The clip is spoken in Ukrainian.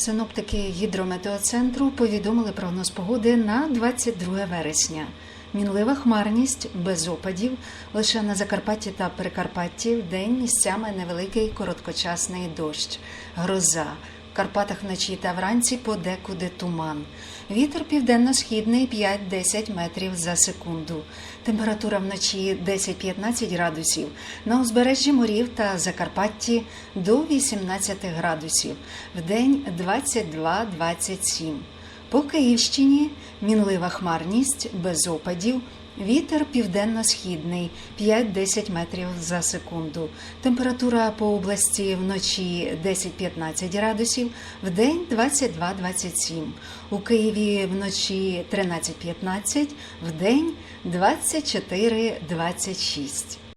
Синоптики гідрометеоцентру повідомили прогноз погоди на 22 вересня. Мінлива хмарність без опадів лише на Закарпатті та Прикарпатті в день місцями невеликий короткочасний дощ, гроза. Карпатах вночі та вранці подекуди туман. Вітер південно-східний 5-10 метрів за секунду. Температура вночі 10-15 градусів. На узбережжі морів та Закарпатті до 18 градусів. Вдень 22-27. По Київщині мінлива хмарність без опадів. Вітер південно-східний 5-10 метрів за секунду. Температура по області вночі 10-15 градусів, вдень 22-27. У Києві вночі 13-15, вдень 24-26.